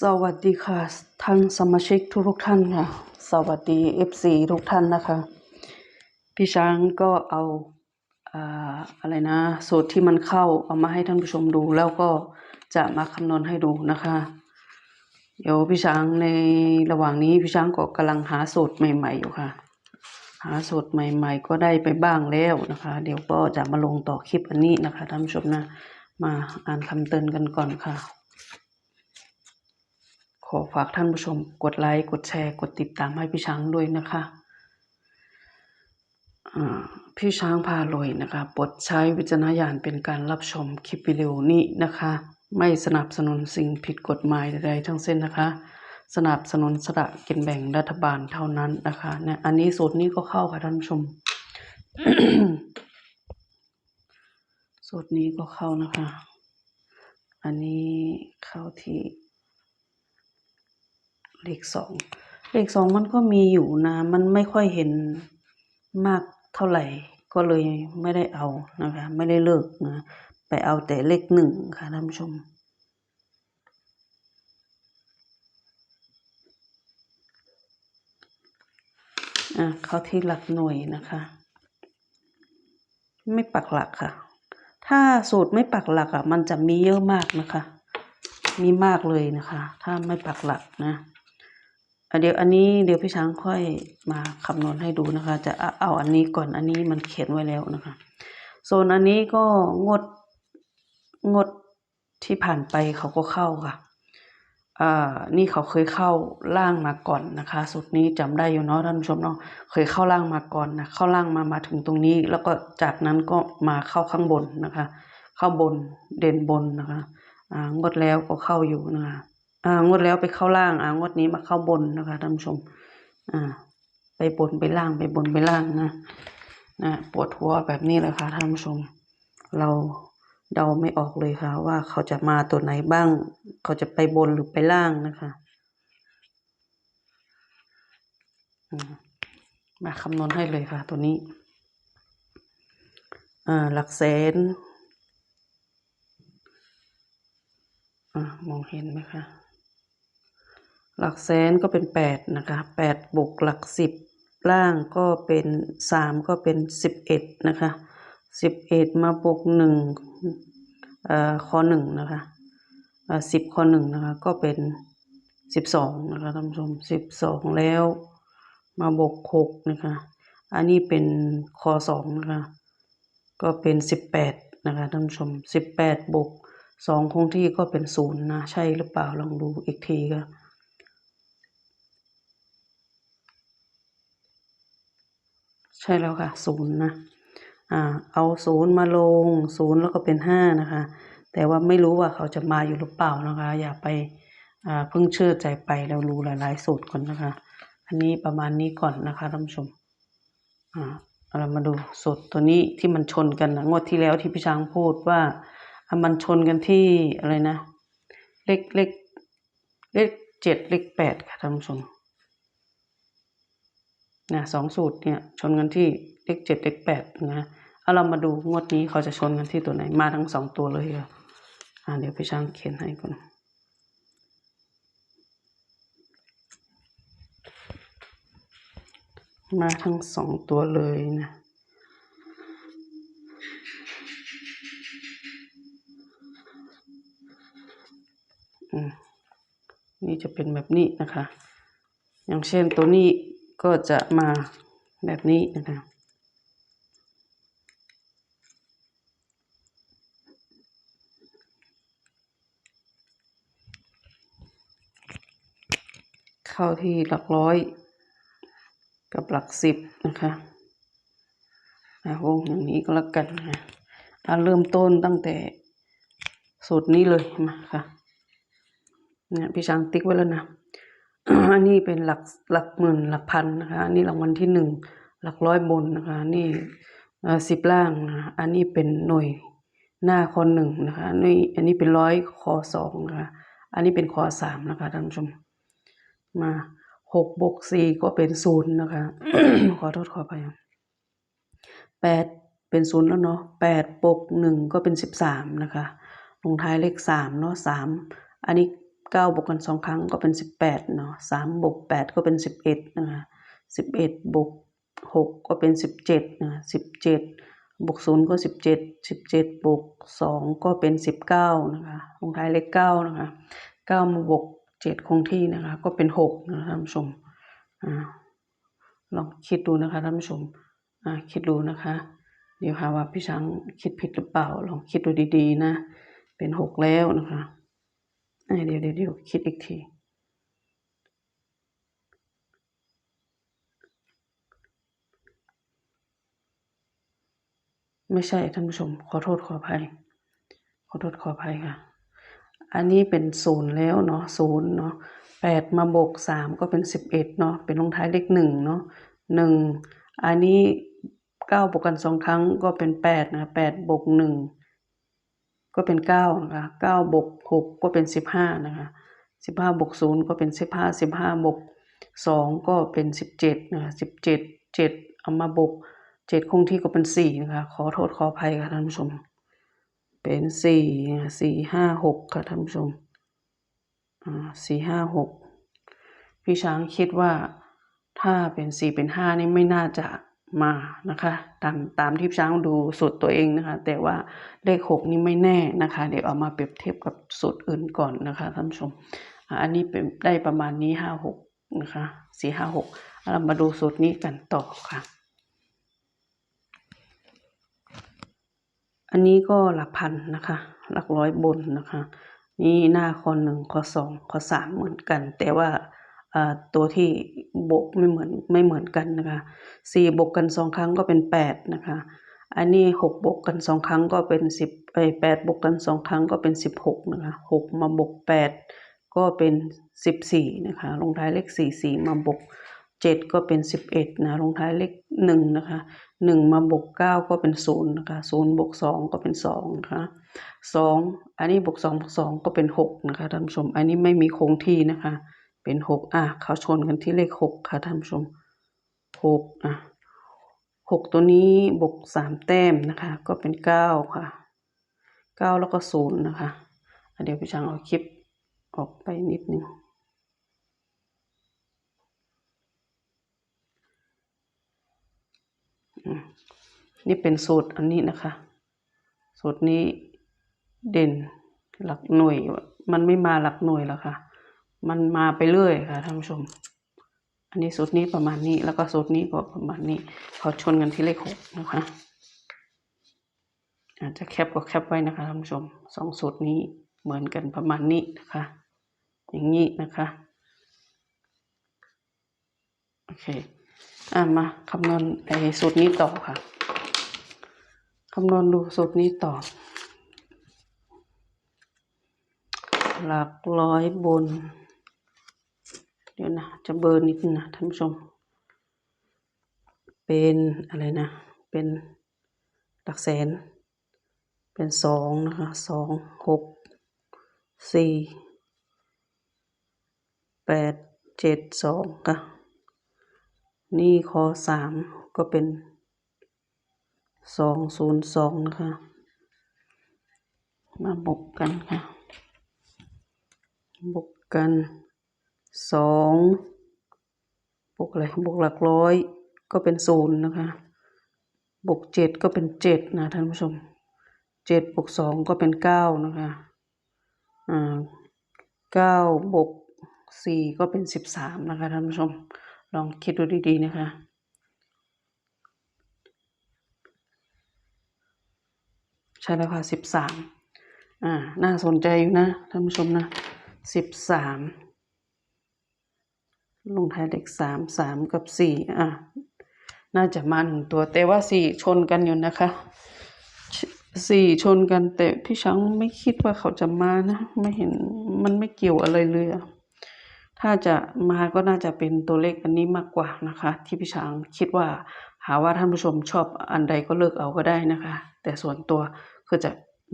สวัสดีค่ะ ท่านสมาชิกทุกทุกท่านค่ะ สวัสดี FC ทุกท่านนะคะ พี่ช้างก็เอาอ่าอะไรนะ สูตรที่มันเข้าเอามาให้ท่านผู้ชมดูแล้วก็จะมาคำนวณให้ดูนะคะ เดี๋ยวพี่ช้างในระหว่างนี้พี่ช้างก็กำลังหาสูตรใหม่ ๆ อยู่ค่ะ หาสูตรใหม่ ๆ ก็ได้ไปบ้างแล้วนะคะ เดี๋ยวก็จะมาลงต่อคลิปอันนี้นะคะท่านผู้ชมนะ มาอ่านคำเตือนกันก่อนค่ะ อฝากท่านผู้ชมกดไลค์กดแชร์กดติดตามให้พี่ช้างด้วยนะคะอ่าพี่ช้างพารวยนะคะโปรดใช้วิจารณญาณเป็นการรับชมคลิปวิดีโอนี้นะคะ ไม่สนับสนุนสิ่งผิดกฎหมายใดๆทั้งสิ้นนะคะ สนับสนุนสละกินแบ่งรัฐบาลเท่านั้นนะคะเนี่ยอันนี้สูตรนี้ก็เข้าค่ะท่านผู้ชมสูตรนี้ก็เข้านะคะ อันนี้เข้าที่ เลขสองเลขสองมันก็มีอยู่นะ มันไม่ค่อยเห็นมากเท่าไหร่ ก็เลยไม่ได้เอานะคะ ไม่ได้เลิกนะ ไปเอาแต่เลขหนึ่งค่ะท่านผู้ชมอะเขาที่หลักหน่วยนะคะ ไม่ปักหลักค่ะ ถ้าสูตรไม่ปักหลักอะ มันจะมีเยอะมากนะคะ มีมากเลยนะคะ ถ้าไม่ปักหลักนะ เดี๋ยวอันนี้เดี๋ยวพี่ช้างค่อยมาคำนวณให้ดูนะคะ จะเอาอันนี้ก่อนอันนี้มันเขียนไว้แล้วนะคะโซนอันนี้ก็งดงดที่ผ่านไปเขาก็เข้าค่ะอ่านี่เขาเคยเข้าล่างมาก่อนนะคะสูตรนี้จำได้อยู่เนาะท่านผู้ชมเนาะเคยเข้าล่างมาก่อนนะเข้าล่างมามาถึงตรงนี้ แล้วก็จากนั้นก็มาเข้าข้างบนนะคะ เข้าบนเด่นบนนะคะอ่างดแล้วก็เข้าอยู่นะคะ อ่างวดแล้วไปเข้าล่างอ่างวดนี้มาเข้าบนนะคะท่านผู้ชม อ่า ไปบนไปล่างไปบนไปล่างนะนะปวดหัวแบบนี้เลยค่ะท่านผู้ชม เราเดาไม่ออกเลยค่ะ ว่าเขาจะมาตัวไหนบ้าง เขาจะไปบนหรือไปล่างนะคะมมาคำนวณให้เลยค่ะ ตัวนี้อ่าหลักแสนอ่ามองเห็นไหมคะ หลักแสนก็เป็นแปดนะคะแปดบวกหลักสิบล่างก็เป็นสามก็เป็นสิบเอ็ดนะคะสิบเอ็ดมาบวกหนึ่งเอ่อข้อหนึ่งนะคะเอ่อสิบข้อหนึ่งนะคะก็เป็นสิบสองนะคะท่านผู้ชมสิบสองแล้วมาบวกหกนะคะอันนี้เป็นข้อสองนะคะก็เป็นสิบแปดนะคะท่านผู้ชมสิบแปดบวกสองคงที่ก็เป็นศูนย์นะใช่หรือเปล่าลองดูอีกทีก็ ใช่แล้วค่ะศูนย์นะอ่าเอาศูนย์มาลงศูนย์แล้วก็เป็นห้านะคะ แต่ว่าไม่รู้ว่าเขาจะมาอยู่หรือเปล่านะคะ อย่าไปอ่าเพิ่งเชื่อใจไปแล้วรู้หลายๆสูตรก่อนนะคะ อันนี้ประมาณนี้ก่อนนะคะท่านผู้ชมอ่าเรามาดูสูตรตัวนี้ที่มันชนกันนะงวดที่แล้วที่พี่ช้างพูดว่ามันชนกันที่อะไรนะ เลขเลขเลขเจ็ดเลขแปดค่ะท่านผู้ชม นะสองสูตรเนี่ยชนกันที่เลขเจ็ดเลขแปดนะเอาเรามาดูงวดนี้เขาจะชนกันที่ตัวไหนมาทั้งสองตัวเลยค่ะอ่าเดี๋ยวพี่ช้างเขียนให้ก่อนมาทั้งสองตัวเลยนะอืมนี่จะเป็นแบบนี้นะคะ อย่างเช่นตัวนี้ ก็จะมาแบบนี้นะคะเข้าที่หลักร้อยกับหลักสิบนะคะอะวงอย่างนี้ก็แล้วกันนะอะเริ่มต้นตั้งแต่สูตรนี้เลยมาค่ะเนี่ยพี่ช้างติ๊กไว้แล้วนะ อันนี้เป็นหลักหลักหมื่นหลักพันนะคะอันนี้รางวัลที่หนึ่งหลักร้อยบนนะคะนี่สิบล่างนะอันนี้เป็นหน่วยหน้าคอหนึ่งนะคะนนี้อันนี้เป็นร้อยคอสองนะคะอันนี้เป็นคอสามนะคะท่านผู้ชม มาหกบวกสี่ก็เป็นศูนย์นะคะขอโทษขออภัยแปดเป็นศูนย์แล้วเนาะแปดบวกหนึ่งก็เป็นสิบสามนะคะลงท้ายเลขสามเนาะสามอันนี้ เก้าบวกกันสองครั้งก็เป็นสิบแปดเนาะสามบวกแปดก็เป็นสิบเอ็ดนะคะสิบเอ็ดบวกหกก็เป็นสิบเจ็ดนะสิบเจ็ดบวกศูนย์ก็สิบเจ็ดสิบเจ็ดบวกสองก็เป็นสิบเก้านะคะลงท้ายเลขเก้านะคะเก้ามาบวกเจ็ดคงที่นะคะก็เป็นหกนะคะท่านผู้ชมอ่าลองคิดดูนะคะท่านผู้ชมอ่าคิดดูนะคะ เดี๋ยวหาว่าพี่ช้างคิดผิดหรือเปล่าลองคิดดูดีๆนะ เป็นหกแล้วนะคะ เดี๋ยวเดี๋ยวเดี๋ยวคิดอีกทีไม่ใช่ท่านผู้ชม ขอโทษขออภัย ขอโทษขออภัยค่ะ อันนี้เป็นศูนย์แล้วเนาะศูนย์เนาะแปดมาบวกสามก็เป็นสิบเอ็ดเนาะเป็นลงท้ายเลขหนึ่งเนาะหนึ่งอันนี้เก้าบวกกันสองครั้งก็เป็นแปดนะแปดบวกหนึ่ง ก็เป็นเก้านะคะเก้าบวกหกก็เป็นสิบห้านะคะสิบห้าบวกศูนย์ก็เป็นสิบห้าสิบห้าบวกสองก็เป็นสิบเจ็ดนะคะสิบเจ็ดเจ็ดเอามาบวกเจ็ดคงที่ก็เป็นสี่นะคะขอโทษขออภัยค่ะท่านผู้ชม เป็นสี่สี่ห้าหกค่ะท่านผู้ชมอ่าสี่ห้าหกพี่ช้างคิดว่าถ้าเป็นสี่เป็นห้านี่ไม่น่าจะ มานะคะตามตามที่พี่ช้างดูสูตรตัวเองนะคะ แต่ว่าเลขหกนี่ไม่แน่นะคะ เดี๋ยวเอามาเปรียบเทียบกับสูตรอื่นก่อนนะคะท่านผู้ชมอันนี้เป็นได้ประมาณนี้ห้าหกนะคะสี่ห้าหกเรามาดูสูตรนี้กันต่อค่ะ อันนี้ก็หลักพันนะคะ หลักร้อยบนนะคะ นี่หน้าข้อหนึ่งข้อสองข้อสามเหมือนกัน แต่ว่า ตัวที่บวกไม่เหมือนไม่เหมือนกันนะคะสี่บวกกันสองครั้งก็เป็นแปดนะคะอันนี้หกบวกกันสองครั้งก็เป็นสิบเอ้แปดบวกกันสองครั้งก็เป็นสิบหกนะคะหกมาบวกแปดก็เป็นสิบสี่นะคะลงท้ายเลขสี่สี่มาบวกเจ็ดก็เป็นสิบเอ็ดนะลงท้ายเลขหนึ่งนะคะหนึ่งมาบวกเก้าก็เป็นศูนย์นะคะศูนย์บวกสองก็เป็นสองนะคะสองอันนี้บวกสองบวกสองก็เป็นหกนะคะท่านผู้ชม อันนี้ไม่มีคงที่นะคะ เป็นหกอะเขาชนกันที่เลขหกค่ะท่านผู้ชมหกอะหกตัวนี้บวกสามแต้มนะคะ ก็เป็นเก้าค่ะเก้าแล้วก็ศูนย์นะคะเดี๋ยวพี่ช้างเอาคลิปออกไปนิดนึงนี่เป็นสูตรอันนี้นะคะ สูตรนี้เด่นหลักหน่วย มันไม่มาหลักหน่วยแล้วค่ะ มันมาไปเรื่อยค่ะท่านผู้ชม อันนี้สูตรนี้ประมาณนี้ แล้วก็สูตรนี้ก็ประมาณนี้เขาชนกันที่เลขหกนะคะ อาจจะแคปก็แคปไว้นะคะท่านผู้ชมสองสูตรนี้เหมือนกันประมาณนี้นะคะ อย่างนี้นะคะโอเคอะมาคำนวณไอ้สูตรนี้ต่อค่ะคำนวณดูสูตรนี้ต่อ หลักร้อยบน ดี๋ยวนะ จะเบอร์นิดนึงนะท่านผู้ชม เป็นอะไรนะ เป็นหลักแสน เป็นสองนะคะสองหกสี่แปดเจ็ดสองค่ะ นี่คอสามก็เป็นสองศูนย์สองนะคะ มาบวกกันค่ะบวกกัน สองบวกอะไรบวกหลักร้อยก็เป็นศูนย์นะคะบวกเจ็ดก็เป็นเจ็ดนะท่านผู้ชมเจ็ดบวกสองก็เป็นเก้านะคะอ่าเก้าบวกสี่ก็เป็นสิบสามนะคะท่านผู้ชม ลองคิดดูดีๆนะคะใช่แล้วค่ะสิบสามอ่า น่าสนใจอยู่นะท่านผู้ชมนะสิบสาม ลงท้ายเลขสามสามกับสี่อะ น่าจะมาหนึ่งตัว แต่ว่าสี่ชนกันอยู่นะคะสี่ชนกันแต่พี่ช้างไม่คิดว่าเขาจะมานะ ไม่เห็นมันไม่เกี่ยวอะไรเลยอะถ้าจะมาก็น่าจะเป็นตัวเลขอันนี้มากกว่านะคะ ที่พี่ช้างคิดว่า หาว่าท่านผู้ชมชอบอันใดก็เลือกเอาก็ได้นะคะ แต่ส่วนตัวคือจะ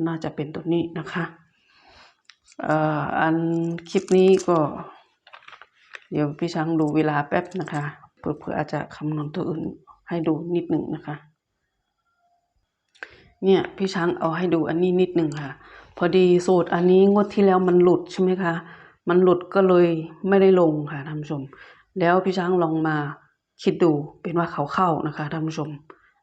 น่าจะเป็นตัวนี้นะคะอออันคลิปนี้ก็ เดี๋ยวพี่ช้างดูเวลาแป๊บนะคะเผื่ออาจจะคำนวณตัวอื่นให้ดูนิดหนึ่งนะคะ เนี่ยพี่ช้างเอาให้ดูอันนี้นิดหนึ่งค่ะ พอดีสูตรอันนี้งวดที่แล้วมันหลุดใช่ไหมคะ มันหลุดก็เลยไม่ได้ลงค่ะท่านผู้ชม แล้วพี่ช้างลองมาคิดดูเป็นว่าเขาเข้านะคะท่านผู้ชม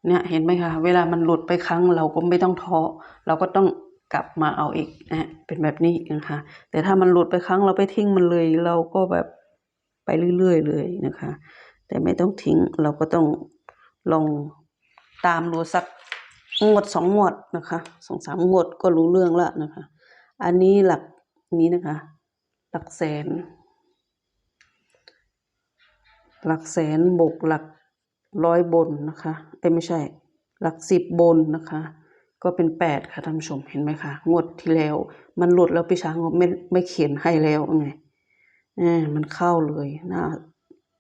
เนี่ยเห็นไหมคะ เวลามันหลุดไปครั้งเราก็ไม่ต้องท้อเราก็ต้องกลับมาเอาอีกนะเป็นแบบนี้นะคะ แต่ถ้ามันหลุดไปครั้งเราไปทิ้งมันเลย เราก็แบบ ไปเรื่อยๆเลยนะคะ แต่ไม่ต้องทิ้งเราก็ต้องลองตามดูสักงวดสองงวดนะคะสองสามงวดก็รู้เรื่องละนะคะ อันนี้หลักนี้นะคะ หลักแสน หลักแสนบวกหลักร้อยบนนะคะเอ้ไม่ใช่ หลักสิบบนนะคะ ก็เป็นแปดค่ะท่านผู้ชมเห็นไหมคะงวดที่แล้ว มันหลุดแล้วพี่ช้างไม่ไม่เขียนให้แล้วไง อ่มันเข้าเลยน่า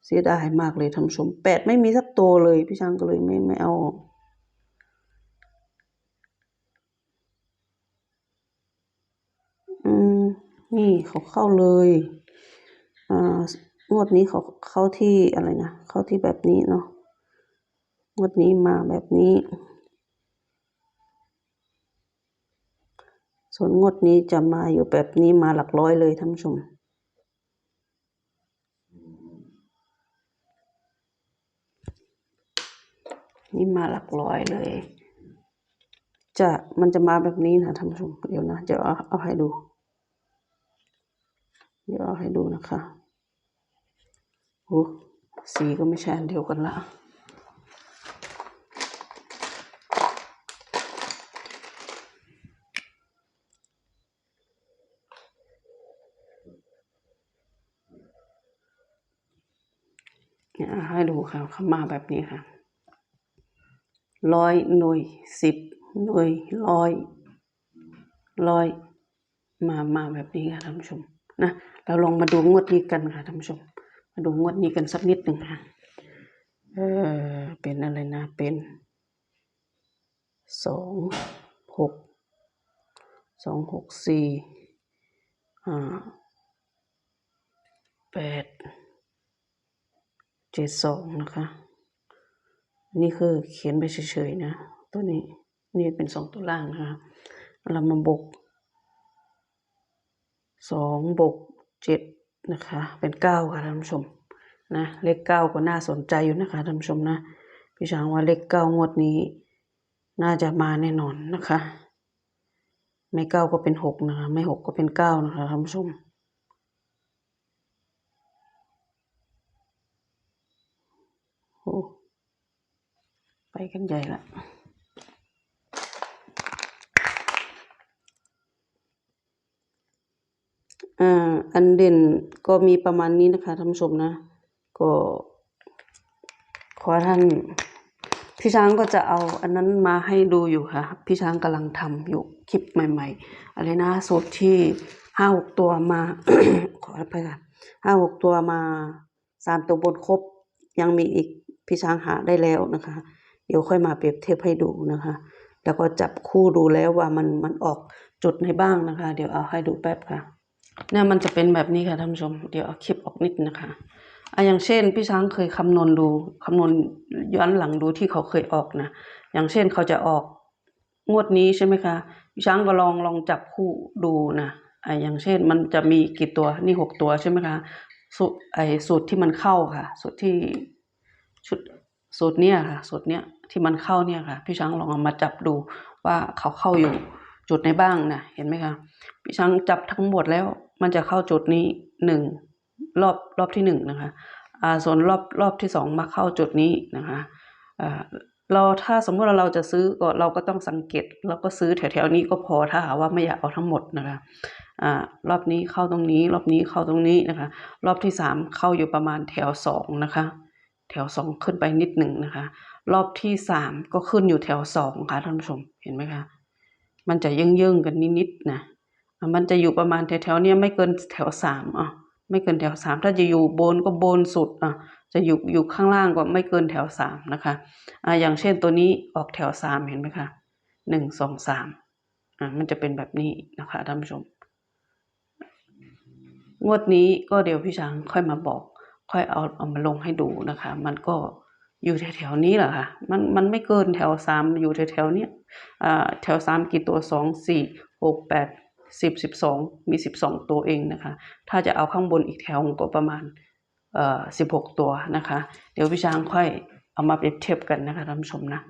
เสียดายมากเลยท่านผู้ชมแปดไม่มีสักตัวเลยพี่ช้างก็เลยไม่ไม่เอาอืมนี่เขาเข้าเลยอ่างวดนี้เขาเข้าที่อะไรนะเข้าที่แบบนี้เนาะงวดนี้มาแบบนี้ ส่วนงวดนี้จะมาอยู่แบบนี้มาหลักร้อยเลยท่านผู้ชม นี่มาหลักร้อยเลย จะมันจะมาแบบนี้นะท่านผู้ชมเดี๋ยวนะเดี๋ยวเอาเอาให้ดู เดี๋ยวเอาให้ดูนะคะโอ้สีก็ไม่ใช่อันเดียวกันละเนี่ยให้ดูค่ะเขามาแบบนี้ค่ะ ร้อยหน่วยสิบหน่วยร้อยร้อยมามาแบบนี้ค่ะท่านผู้ชมนะเราลองมาดูงวดนี้กันค่ะท่านผู้ชม มาดูงวดนี้กันสักนิดหนึ่งค่ะเออเป็นอะไรนะเป็นสองหกสองหกสี่ห้าแปดเจ็ดสองนะคะ นี่คือเขียนไปเฉยๆนะ ตัวนี้นี่เป็นสองตัวล่างนะคะเรามาบวกสองบวกเจ็ดนะคะ เป็นเก้าค่ะท่านผู้ชมนะเลขเก้าก็น่าสนใจอยู่นะคะท่านผู้ชมนะพี่ช้างว่าเลขเก้างวดนี้ น่าจะมาแน่นอนนะคะ ไม่เก้าก็เป็นหกนะคะ ไม่หกก็เป็นเก้านะคะท่านผู้ชม โอ้ ไปกันใหญ่ละอ่าอันเด่นก็มีประมาณนี้นะคะท่านผู้ชมนะ ก็ขอท่าน พี่ช้างก็จะเอาอันนั้นมาให้ดูอยู่ค่ะ พี่ช้างกำลังทำอยู่คลิปใหม่ ๆ อะไรนะสูตรที่ห้าหกตัวมา ขออภัยค่ะห้าหกตัวมาสามตัวบนครบ ยังมีอีกพี่ช้างหาได้แล้วนะคะ เดี๋ยวค่อยมาเปรียบเทียบให้ดูนะคะ แล้วก็จับคู่ดูแล้วว่ามันมันออกจุดไหนบ้างนะคะ เดี๋ยวเอาให้ดูแป๊บค่ะเนี่ยมันจะเป็นแบบนี้ค่ะท่านผู้ชม เดี๋ยวเอาคลิปออกนิดนะคะอะอย่างเช่นพี่ช้างเคยคำนวณดูคำนวณย้อนหลังดูที่เขาเคยออกนะอย่างเช่นเขาจะออกงวดนี้ใช่ไหมคะพี่ช้างก็ลองลองจับคู่ดูนะอะอย่างเช่นมันจะมีกี่ตัวนี่หกตัวใช่ไหมคะสูตรไอสูตรที่มันเข้าค่ะ สูตรที่ชุด สูตรเนี้ยค่ะ สูตรเนี้ยที่มันเข้าเนี่ยค่ะ พี่ช้างลองเอามาจับดูว่าเขาเข้าอยู่จุดไหนบ้างนะเห็นไหมคะพี่ช้างจับทั้งหมดแล้วมันจะเข้าจุดนี้หนึ่งรอบรอบที่หนึ่งนะคะอ่าส่วนรอบรอบที่สองมาเข้าจุดนี้นะคะอ่าเราถ้าสมมติว่าเราจะซื้อก็เราก็ต้องสังเกตเราก็ซื้อแถวๆนี้ก็พอถ้าหาว่าไม่อยากเอาทั้งหมดนะคะอ่ารอบนี้เข้าตรงนี้ รอบนี้เข้าตรงนี้นะคะ รอบที่สามเข้าอยู่ประมาณแถวสองนะคะ แถวสองขึ้นไปนิดหนึ่งนะคะ รอบที่สามก็ขึ้นอยู่แถวสองค่ะท่านผู้ชมเห็นไหมคะ มันจะเยิ่งๆกันนิดๆนะมันจะอยู่ประมาณแถวๆเนี้ยไม่เกินแถวสามอะไม่เกินแถวสามถ้าจะอยู่บนก็บนสุดอะจะอยู่อยู่ข้างล่างก็ไม่เกินแถวสามนะคะอะอย่างเช่นตัวนี้ออกแถวสามเห็นไหมคะหนึ่งสองสามอะมันจะเป็นแบบนี้นะคะท่านผู้ชม งวดนี้ก็เดี๋ยวพี่ช้างค่อยมาบอก ค่อยเอาเอามาลงให้ดูนะคะ มันก็อยู่แถวๆนี้แหละค่ะมันมันไม่เกินแถวสามอยู่แถวๆนี้อ่าแถวสามกี่ตัวสองสี่หกแปดสิบสิบสองมีสิบสองตัวเองนะคะ ถ้าจะเอาข้างบนอีกแถวก็ประมาณเอ่อสิบหกตัวนะคะ เดี๋ยวพี่ช้างค่อยเอามาเปรียบเทียบกันนะคะท่านผู้ชมนะ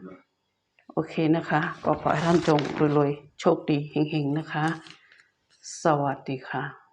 โอเคนะคะ ก็ขอให้ท่านจงรวยๆโชคดีเฮงๆนะคะ สวัสดีค่ะ